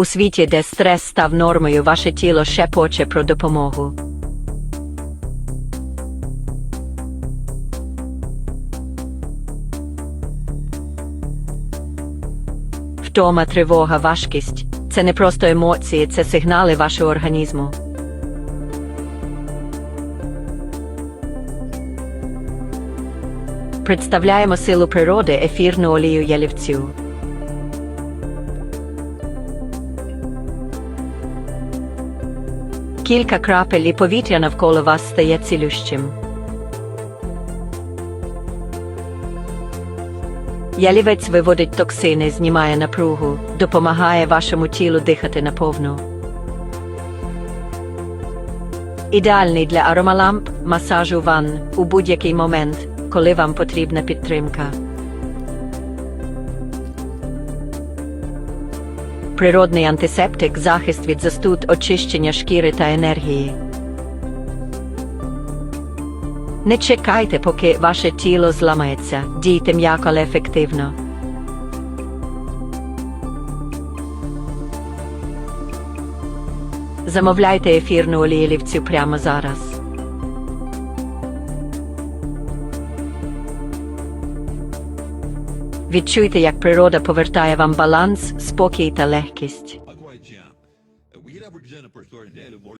У світі, де стрес став нормою, ваше тіло шепоче про допомогу. Втома, тривога, важкість це не просто емоції, це сигнали вашого організму. Представляємо силу природи ефірну олію ялівцю. Кілька крапель і повітря навколо вас стає цілющим. Ялівець виводить токсини, знімає напругу, допомагає вашому тілу дихати наповну. Ідеальний для аромаламп, масажу ванн у будь-який момент, коли вам потрібна підтримка. Природний антисептик, захист від застуд, очищення шкіри та енергії. Не чекайте, поки ваше тіло зламається. Дійте м'яко, але ефективно. Замовляйте ефірну оліїлівцю прямо зараз. Відчуйте, як природа повертає вам баланс, спокій та легкість.